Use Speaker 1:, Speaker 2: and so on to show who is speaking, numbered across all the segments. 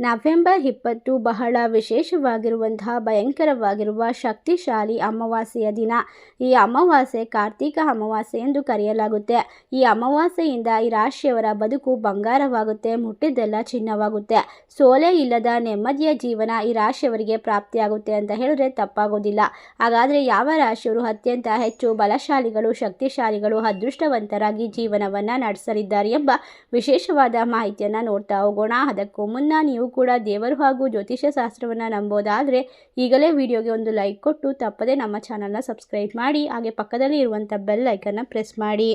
Speaker 1: November ಇಪ್ಪತ್ತು ಬಹಳ ವಿಶೇಷವಾಗಿರುವಂತಹ, ಭಯಂಕರವಾಗಿರುವ ಶಕ್ತಿಶಾಲಿ ಅಮಾವಾಸ್ಯೆಯ ದಿನ. ಈ ಅಮಾವಾಸ್ಯೆ ಕಾರ್ತಿಕ ಅಮಾವಾಸ್ಯೆ ಎಂದು ಕರೆಯಲಾಗುತ್ತೆ. ಈ ಅಮಾವಾಸ್ಯೆಯಿಂದ ಈ ರಾಶಿಯವರ ಬದುಕು ಬಂಗಾರವಾಗುತ್ತೆ, ಮುಟ್ಟಿದ್ದೆಲ್ಲ ಚಿನ್ನವಾಗುತ್ತೆ. ಸೋಲೆ ಇಲ್ಲದ ನೆಮ್ಮದಿಯ ಜೀವನ ಈ ರಾಶಿಯವರಿಗೆ ಪ್ರಾಪ್ತಿಯಾಗುತ್ತೆ ಅಂತ ಹೇಳಿದ್ರೆ ತಪ್ಪಾಗೋದಿಲ್ಲ. ಹಾಗಾದರೆ ಯಾವ ರಾಶಿಯವರು ಅತ್ಯಂತ ಹೆಚ್ಚು ಬಲಶಾಲಿಗಳು, ಶಕ್ತಿಶಾಲಿಗಳು, ಅದೃಷ್ಟವಂತರಾಗಿ ಜೀವನವನ್ನು ನಡೆಸಲಿದ್ದಾರೆ ಎಂಬ ವಿಶೇಷವಾದ ಮಾಹಿತಿಯನ್ನು ನೋಡ್ತಾ ಹೋಗೋಣ. ಅದಕ್ಕೂ ಮುನ್ನ ನೀವು ಕೂಡ ದೇವರು ಹಾಗೂ ಜ್ಯೋತಿಷ್ಯ ಶಾಸ್ತ್ರವನ್ನು ನಂಬೋದಾದರೆ ಈಗಲೇ ವಿಡಿಯೋಗೆ ಒಂದು ಲೈಕ್ ಕೊಟ್ಟು ತಪ್ಪದೇ ನಮ್ಮ ಚಾನಲ್ನ ಸಬ್ಸ್ಕ್ರೈಬ್ ಮಾಡಿ, ಹಾಗೆ ಪಕ್ಕದಲ್ಲಿ ಇರುವಂಥ ಬೆಲ್ ಐಕನ್ನ ಪ್ರೆಸ್ ಮಾಡಿ.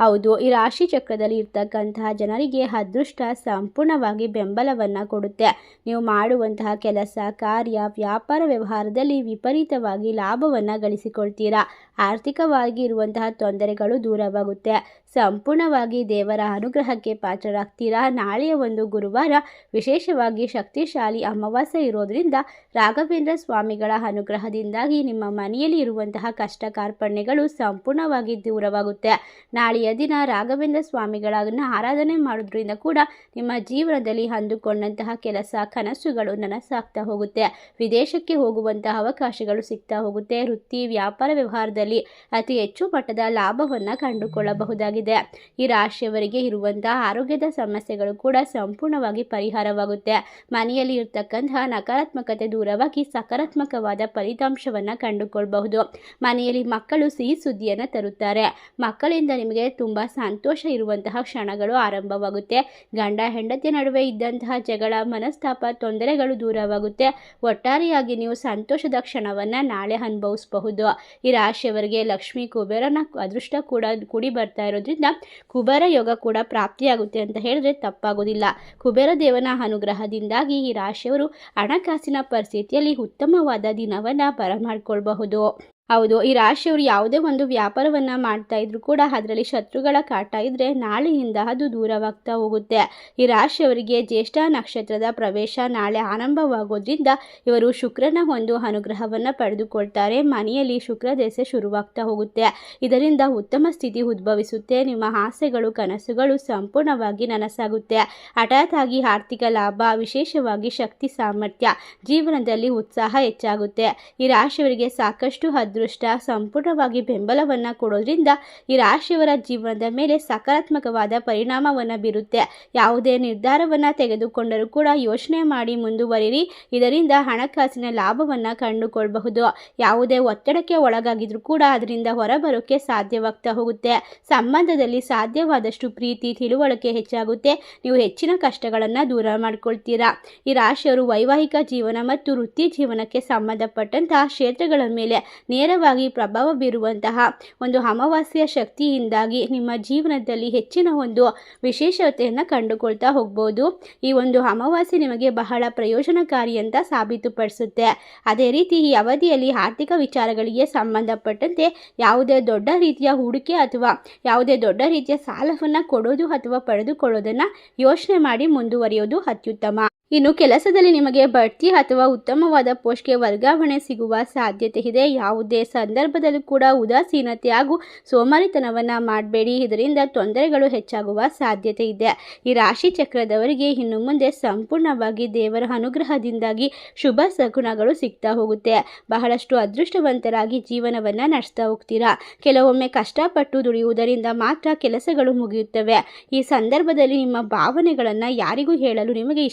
Speaker 1: ಹೌದು, ಈ ರಾಶಿ ಚಕ್ರದಲ್ಲಿ ಇರ್ತಕ್ಕಂತಹ ಜನರಿಗೆ ಅದೃಷ್ಟ ಸಂಪೂರ್ಣವಾಗಿ ಬೆಂಬಲವನ್ನು ಕೊಡುತ್ತೆ. ನೀವು ಮಾಡುವಂತಹ ಕೆಲಸ, ಕಾರ್ಯ, ವ್ಯಾಪಾರ ವ್ಯವಹಾರದಲ್ಲಿ ವಿಪರೀತವಾಗಿ ಲಾಭವನ್ನು ಗಳಿಸಿಕೊಳ್ತೀರಾ? ಆರ್ಥಿಕವಾಗಿ ಇರುವಂತಹ ತೊಂದರೆಗಳು ದೂರವಾಗುತ್ತೆ. ಸಂಪೂರ್ಣವಾಗಿ ದೇವರ ಅನುಗ್ರಹಕ್ಕೆ ಪಾತ್ರರಾಗ್ತೀರಾ? ನಾಳೆಯ ಒಂದು ಗುರುವಾರ ವಿಶೇಷವಾಗಿ ಶಕ್ತಿಶಾಲಿ ಅಮಾವಾಸ್ಯೆ ಇರೋದ್ರಿಂದ ರಾಘವೇಂದ್ರ ಸ್ವಾಮಿಗಳ ಅನುಗ್ರಹದಿಂದಾಗಿ ನಿಮ್ಮ ಮನೆಯಲ್ಲಿ ಇರುವಂತಹ ಕಷ್ಟ ಕಾರ್ಪಣ್ಯಗಳು ಸಂಪೂರ್ಣವಾಗಿ ದೂರವಾಗುತ್ತೆ. ನಾಳೆಯ ದಿನ ರಾಘವೇಂದ್ರ ಸ್ವಾಮಿಗಳನ್ನು ಆರಾಧನೆ ಮಾಡೋದ್ರಿಂದ ಕೂಡ ನಿಮ್ಮ ಜೀವನದಲ್ಲಿ ಅಂದುಕೊಂಡಂತಹ ಕೆಲಸ, ಕನಸುಗಳು ನನಸಾಗ್ತಾ ಹೋಗುತ್ತೆ. ವಿದೇಶಕ್ಕೆ ಹೋಗುವಂತಹ ಅವಕಾಶಗಳು ಸಿಗ್ತಾ ಹೋಗುತ್ತೆ. ವೃತ್ತಿ, ವ್ಯಾಪಾರ ವ್ಯವಹಾರದಲ್ಲಿ ಅತಿ ಹೆಚ್ಚು ಮಟ್ಟದ ಲಾಭವನ್ನು ಕಂಡುಕೊಳ್ಳಬಹುದಾಗಿದೆ. ಈ ರಾಶಿಯವರಿಗೆ ಇರುವಂತಹ ಆರೋಗ್ಯದ ಸಮಸ್ಯೆಗಳು ಕೂಡ ಸಂಪೂರ್ಣವಾಗಿ ಪರಿಹಾರವಾಗುತ್ತೆ. ಮನೆಯಲ್ಲಿ ಇರ್ತಕ್ಕಂತಹ ನಕಾರಾತ್ಮಕತೆ ದೂರವಾಗಿ ಸಕಾರಾತ್ಮಕವಾದ ಫಲಿತಾಂಶವನ್ನು ಕಂಡುಕೊಳ್ಳಬಹುದು ಮನೆಯಲ್ಲಿ ಮಕ್ಕಳು ಸಿಹಿ ಸುದ್ದಿಯನ್ನು ತರುತ್ತಾರೆ. ಮಕ್ಕಳಿಂದ ನಿಮಗೆ ತುಂಬ ಸಂತೋಷ ಇರುವಂತಹ ಕ್ಷಣಗಳು ಆರಂಭವಾಗುತ್ತೆ. ಗಂಡ ಹೆಂಡತಿಯ ನಡುವೆ ಇದ್ದಂತಹ ಜಗಳ, ಮನಸ್ತಾಪ, ತೊಂದರೆಗಳು ದೂರವಾಗುತ್ತೆ. ಒಟ್ಟಾರೆಯಾಗಿ ನೀವು ಸಂತೋಷದ ಕ್ಷಣವನ್ನು ನಾಳೆ ಅನುಭವಿಸಬಹುದು. ಈ ರಾಶಿಯವರಿಗೆ ಲಕ್ಷ್ಮಿ ಕುಬೇರನ ಅದೃಷ್ಟ ಕೂಡ ಕೂಡಿ ಬರ್ತಾ ಇರೋದ್ರಿಂದ ಕುಬೇರ ಯೋಗ ಕೂಡ ಪ್ರಾಪ್ತಿಯಾಗುತ್ತೆ ಅಂತ ಹೇಳಿದ್ರೆ ತಪ್ಪಾಗೋದಿಲ್ಲ. ಕುಬೇರ ದೇವನ ಅನುಗ್ರಹದಿಂದಾಗಿ ಈ ರಾಶಿಯವರು ಹಣಕಾಸಿನ ಪರಿಸ್ಥಿತಿಯಲ್ಲಿ ಉತ್ತಮವಾದ ದಿನವನ್ನು ಬರಮಾಡ್ಕೊಳ್ಬಹುದು. ಹೌದು, ಈ ರಾಶಿಯವರು ಯಾವುದೇ ಒಂದು ವ್ಯಾಪಾರವನ್ನು ಮಾಡ್ತಾ ಇದ್ರು ಕೂಡ ಅದರಲ್ಲಿ ಶತ್ರುಗಳ ಕಾಟ ಇದ್ದರೆ ನಾಳೆಯಿಂದ ಅದು ದೂರವಾಗ್ತಾ ಹೋಗುತ್ತೆ. ಈ ರಾಶಿಯವರಿಗೆ ಜ್ಯೇಷ್ಠ ನಕ್ಷತ್ರದ ಪ್ರವೇಶ ನಾಳೆ ಆರಂಭವಾಗೋದ್ರಿಂದ ಇವರು ಶುಕ್ರನ ಒಂದು ಅನುಗ್ರಹವನ್ನು ಪಡೆದುಕೊಳ್ತಾರೆ. ಮನೆಯಲ್ಲಿ ಶುಕ್ರ ದೆಸೆ ಶುರುವಾಗ್ತಾ ಹೋಗುತ್ತೆ. ಇದರಿಂದ ಉತ್ತಮ ಸ್ಥಿತಿ ಉದ್ಭವಿಸುತ್ತೆ. ನಿಮ್ಮ ಆಸೆಗಳು, ಕನಸುಗಳು ಸಂಪೂರ್ಣವಾಗಿ ನನಸಾಗುತ್ತೆ. ಹಠಾತ್ ಆಗಿ ಆರ್ಥಿಕ ಲಾಭ, ವಿಶೇಷವಾಗಿ ಶಕ್ತಿ ಸಾಮರ್ಥ್ಯ, ಜೀವನದಲ್ಲಿ ಉತ್ಸಾಹ ಹೆಚ್ಚಾಗುತ್ತೆ. ಈ ರಾಶಿಯವರಿಗೆ ಸಾಕಷ್ಟು ಅದೃಷ್ಟ ಸಂಪೂರ್ಣವಾಗಿ ಬೆಂಬಲವನ್ನು ಕೊಡೋದ್ರಿಂದ ಈ ರಾಶಿಯವರ ಜೀವನದ ಮೇಲೆ ಸಕಾರಾತ್ಮಕವಾದ ಪರಿಣಾಮವನ್ನು ಬೀರುತ್ತೆ. ಯಾವುದೇ ನಿರ್ಧಾರವನ್ನು ತೆಗೆದುಕೊಂಡರೂ ಕೂಡ ಯೋಚನೆ ಮಾಡಿ ಮುಂದುವರಿರಿ. ಇದರಿಂದ ಹಣಕಾಸಿನ ಲಾಭವನ್ನು ಕಂಡುಕೊಳ್ಬಹುದು. ಯಾವುದೇ ಒತ್ತಡಕ್ಕೆ ಒಳಗಾಗಿದ್ರೂ ಕೂಡ ಅದರಿಂದ ಹೊರಬರೋಕ್ಕೆ ಸಾಧ್ಯವಾಗ್ತಾ ಹೋಗುತ್ತೆ. ಸಂಬಂಧದಲ್ಲಿ ಸಾಧ್ಯವಾದಷ್ಟು ಪ್ರೀತಿ, ತಿಳುವಳಿಕೆ ಹೆಚ್ಚಾಗುತ್ತೆ. ನೀವು ಹೆಚ್ಚಿನ ಕಷ್ಟಗಳನ್ನು ದೂರ ಮಾಡ್ಕೊಳ್ತೀರಾ. ಈ ರಾಶಿಯವರು ವೈವಾಹಿಕ ಜೀವನ ಮತ್ತು ವೃತ್ತಿ ಜೀವನಕ್ಕೆ ಸಂಬಂಧಪಟ್ಟಂತಹ ಕ್ಷೇತ್ರಗಳ ಮೇಲೆ ನೇರವಾಗಿ ಪ್ರಭಾವ ಬೀರುವಂತಹ ಒಂದು ಅಮಾವಾಸ್ಯ ಶಕ್ತಿಯಿಂದಾಗಿ ನಿಮ್ಮ ಜೀವನದಲ್ಲಿ ಹೆಚ್ಚಿನ ಒಂದು ವಿಶೇಷತೆಯನ್ನು ಕಂಡುಕೊಳ್ತಾ ಹೋಗ್ಬೋದು. ಈ ಒಂದು ಅಮಾವಾಸ್ಯೆ ನಿಮಗೆ ಬಹಳ ಪ್ರಯೋಜನಕಾರಿ ಅಂತ ಸಾಬೀತುಪಡಿಸುತ್ತೆ. ಅದೇ ರೀತಿ ಈ ಅವಧಿಯಲ್ಲಿ ಆರ್ಥಿಕ ವಿಚಾರಗಳಿಗೆ ಸಂಬಂಧಪಟ್ಟಂತೆ ಯಾವುದೇ ದೊಡ್ಡ ರೀತಿಯ ಹೂಡಿಕೆ ಅಥವಾ ಯಾವುದೇ ದೊಡ್ಡ ರೀತಿಯ ಸಾಲವನ್ನು ಕೊಡೋದು ಅಥವಾ ಪಡೆದುಕೊಳ್ಳೋದನ್ನು ಯೋಚನೆ ಮಾಡಿ ಮುಂದುವರಿಯೋದು ಅತ್ಯುತ್ತಮ. ಇನ್ನು ಕೆಲಸದಲ್ಲಿ ನಿಮಗೆ ಬಡ್ತಿ ಅಥವಾ ಉತ್ತಮವಾದ ಪೋಸ್ಟ್ಗೆ ವರ್ಗಾವಣೆ ಸಿಗುವ ಸಾಧ್ಯತೆ ಇದೆ ಯಾವುದೇ ಸಂದರ್ಭದಲ್ಲೂ ಕೂಡ ಉದಾಸೀನತೆ ಹಾಗೂ ಸೋಮಾರಿತನವನ್ನು ಮಾಡಬೇಡಿ. ಇದರಿಂದ ತೊಂದರೆಗಳು ಹೆಚ್ಚಾಗುವ ಸಾಧ್ಯತೆ ಇದೆ ಈ ರಾಶಿ ಚಕ್ರದವರಿಗೆ ಇನ್ನು ಮುಂದೆ ಸಂಪೂರ್ಣವಾಗಿ ದೇವರ ಅನುಗ್ರಹದಿಂದಾಗಿ ಶುಭ ಸಗುಣಗಳು ಸಿಗ್ತಾ ಹೋಗುತ್ತೆ. ಬಹಳಷ್ಟು ಅದೃಷ್ಟವಂತರಾಗಿ ಜೀವನವನ್ನು ನಡೆಸ್ತಾ ಹೋಗ್ತೀರಾ? ಕೆಲವೊಮ್ಮೆ ಕಷ್ಟಪಟ್ಟು ದುಡಿಯುವುದರಿಂದ ಮಾತ್ರ ಕೆಲಸಗಳು ಮುಗಿಯುತ್ತವೆ. ಈ ಸಂದರ್ಭದಲ್ಲಿ ನಿಮ್ಮ ಭಾವನೆಗಳನ್ನು ಯಾರಿಗೂ ಹೇಳಲು ನಿಮಗೆ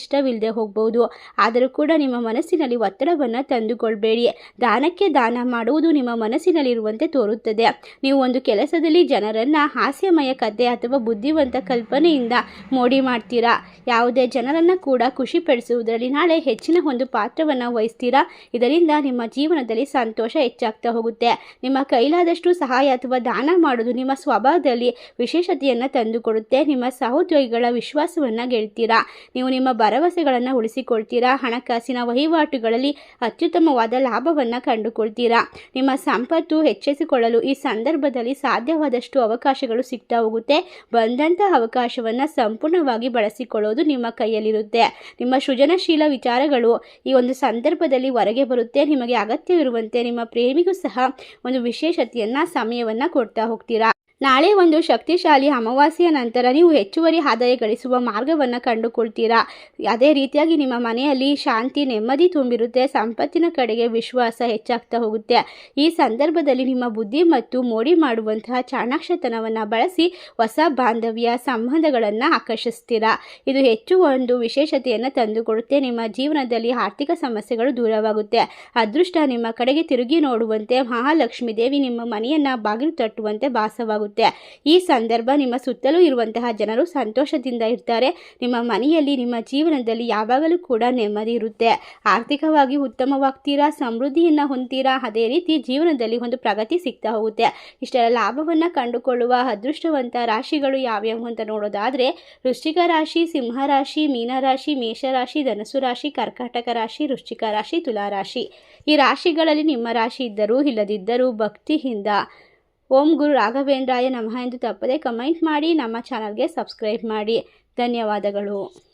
Speaker 1: ಇಷ್ಟವಿಲ್ಲದೆ ಹೋಗ್ಬೋದು. ಆದರೂ ಕೂಡ ನಿಮ್ಮ ಮನಸ್ಸಿನಲ್ಲಿ ಒತ್ತಡವನ್ನು ತಂದುಕೊಳ್ಬೇಡಿ. ದಾನಕ್ಕೆ ದಾನ ಮಾಡುವುದು ನಿಮ್ಮ ಮನಸ್ಸಿನಲ್ಲಿರುವಂತೆ ತೋರುತ್ತದೆ. ನೀವು ಒಂದು ಕೆಲಸದಲ್ಲಿ ಜನರನ್ನು ಹಾಸ್ಯಮಯ ಕಥೆ ಅಥವಾ ಬುದ್ಧಿವಂತ ಕಲ್ಪನೆಯಿಂದ ಮೋಡಿ ಮಾಡ್ತೀರಾ? ಯಾವುದೇ ಜನರನ್ನು ಕೂಡ ಖುಷಿಪಡಿಸುವುದರಲ್ಲಿ ನಾಳೆ ಹೆಚ್ಚಿನ ಒಂದು ಪಾತ್ರವನ್ನು ವಹಿಸ್ತೀರಾ? ಇದರಿಂದ ನಿಮ್ಮ ಜೀವನದಲ್ಲಿ ಸಂತೋಷ ಹೆಚ್ಚಾಗ್ತಾ ಹೋಗುತ್ತೆ. ನಿಮ್ಮ ಕೈಲಾದಷ್ಟು ಸಹಾಯ ಅಥವಾ ದಾನ ಮಾಡೋದು ನಿಮ್ಮ ಸ್ವಭಾವದಲ್ಲಿ ವಿಶೇಷತೆಯನ್ನು ತಂದುಕೊಡುತ್ತೆ. ನಿಮ್ಮ ಸಹೋದ್ಯೋಗಿಗಳ ವಿಶ್ವಾಸವನ್ನು ಗೆಳ್ತೀರಾ ನೀವು ನಿಮ್ಮ ಭರವಸೆಗಳನ್ನು ಉಳಿಸಿಕೊಳ್ತೀರಾ? ಹಣಕಾಸಿನ ವಹಿವಾಟುಗಳಲ್ಲಿ ಅತ್ಯುತ್ತಮವಾದ ಲಾಭವನ್ನು ಕಂಡುಕೊಳ್ತೀರಾ? ನಿಮ್ಮ ಸಂಪತ್ತು ಹೆಚ್ಚಿಸಿಕೊಳ್ಳಲು ಈ ಸಂದರ್ಭದಲ್ಲಿ ಸಾಧ್ಯವಾದಷ್ಟು ಅವಕಾಶಗಳು ಸಿಗ್ತಾ ಹೋಗುತ್ತೆ. ಬಂದಂಥ ಅವಕಾಶವನ್ನು ಸಂಪೂರ್ಣವಾಗಿ ಬಳಸಿಕೊಳ್ಳೋದು ನಿಮ್ಮ ಕೈಯಲ್ಲಿರುತ್ತೆ. ನಿಮ್ಮ ಸೃಜನಶೀಲ ವಿಚಾರಗಳು ಈ ಒಂದು ಸಂದರ್ಭದಲ್ಲಿ ಹೊರಗೆ ಬರುತ್ತೆ. ನಿಮಗೆ ಅಗತ್ಯವಿರುವಂತೆ ನಿಮ್ಮ ಪ್ರೇಮಿಗೂ ಸಹ ಒಂದು ವಿಶೇಷತೆಯನ್ನು, ಸಮಯವನ್ನು ಕೊಡ್ತಾ ಹೋಗ್ತೀರಾ? ನಾಳೆ ಒಂದು ಶಕ್ತಿಶಾಲಿ ಅಮಾವಾಸ್ಯೆಯ ನಂತರ ನೀವು ಹೆಚ್ಚುವರಿ ಆದಾಯ ಗಳಿಸುವ ಮಾರ್ಗವನ್ನು ಕಂಡುಕೊಳ್ತೀರಾ? ಅದೇ ರೀತಿಯಾಗಿ ನಿಮ್ಮ ಮನೆಯಲ್ಲಿ ಶಾಂತಿ, ನೆಮ್ಮದಿ ತುಂಬಿರುತ್ತೆ. ಸಂಪತ್ತಿನ ಕಡೆಗೆ ವಿಶ್ವಾಸ ಹೆಚ್ಚಾಗ್ತಾ ಹೋಗುತ್ತೆ. ಈ ಸಂದರ್ಭದಲ್ಲಿ ನಿಮ್ಮ ಬುದ್ಧಿ ಮತ್ತು ಮೋಡಿ ಮಾಡುವಂತಹ ಚಾಣಾಕ್ಷತನವನ್ನು ಬಳಸಿ ಹೊಸ ಬಾಂಧವ್ಯ, ಸಂಬಂಧಗಳನ್ನು ಆಕರ್ಷಿಸ್ತೀರಾ? ಇದು ಹೆಚ್ಚು ಒಂದು ವಿಶೇಷತೆಯನ್ನು ತಂದುಕೊಡುತ್ತೆ. ನಿಮ್ಮ ಜೀವನದಲ್ಲಿ ಆರ್ಥಿಕ ಸಮಸ್ಯೆಗಳು ದೂರವಾಗುತ್ತೆ. ಅದೃಷ್ಟ ನಿಮ್ಮ ಕಡೆಗೆ ತಿರುಗಿ ನೋಡುವಂತೆ ಮಹಾಲಕ್ಷ್ಮೀ ದೇವಿ ನಿಮ್ಮ ಮನೆಯನ್ನು ಬಾಗಿಲು ತಟ್ಟುವಂತೆ ಭಾಸವಾಗುತ್ತೆ ಈ ಸಂದರ್ಭ ನಿಮ್ಮ ಸುತ್ತಲೂ ಇರುವಂತಹ ಜನರು ಸಂತೋಷದಿಂದ ಇರ್ತಾರೆ. ನಿಮ್ಮ ಮನೆಯಲ್ಲಿ, ನಿಮ್ಮ ಜೀವನದಲ್ಲಿ ಯಾವಾಗಲೂ ಕೂಡ ನೆಮ್ಮದಿ ಇರುತ್ತೆ. ಆರ್ಥಿಕವಾಗಿ ಉತ್ತಮವಾಗ್ತೀರಾ, ಸಮೃದ್ಧಿಯನ್ನು ಹೊಂದ್ತೀರಾ, ಅದೇ ರೀತಿ ಜೀವನದಲ್ಲಿ ಒಂದು ಪ್ರಗತಿ ಸಿಗ್ತಾ ಹೋಗುತ್ತೆ. ಇಷ್ಟರ ಲಾಭವನ್ನು ಕಂಡುಕೊಳ್ಳುವ ಅದೃಷ್ಟವಂತ ರಾಶಿಗಳು ಯಾವ್ಯಾವು ಅಂತ ನೋಡೋದಾದರೆ, ವೃಶ್ಚಿಕ ರಾಶಿ, ಸಿಂಹ ರಾಶಿ ಮೀನರಾಶಿ ಮೇಷರಾಶಿ ಧನಸು ರಾಶಿ, ಕರ್ಕಾಟಕ ರಾಶಿ, ವೃಶ್ಚಿಕ ರಾಶಿ, ತುಲಾ ರಾಶಿ. ಈ ರಾಶಿಗಳಲ್ಲಿ ನಿಮ್ಮ ರಾಶಿ ಇದ್ದರೂ, ಇಲ್ಲದಿದ್ದರೂ ಭಕ್ತಿಯಿಂದ ಓಂ ಗುರು ರಾಘವೇಂದ್ರಾಯ ನಮಃ ಎಂದು ತಪ್ಪದೆ ಕಮೆಂಟ್ ಮಾಡಿ ನಮ್ಮ ಚಾನಲ್ಗೆ ಸಬ್ಸ್ಕ್ರೈಬ್ ಮಾಡಿ. ಧನ್ಯವಾದಗಳು.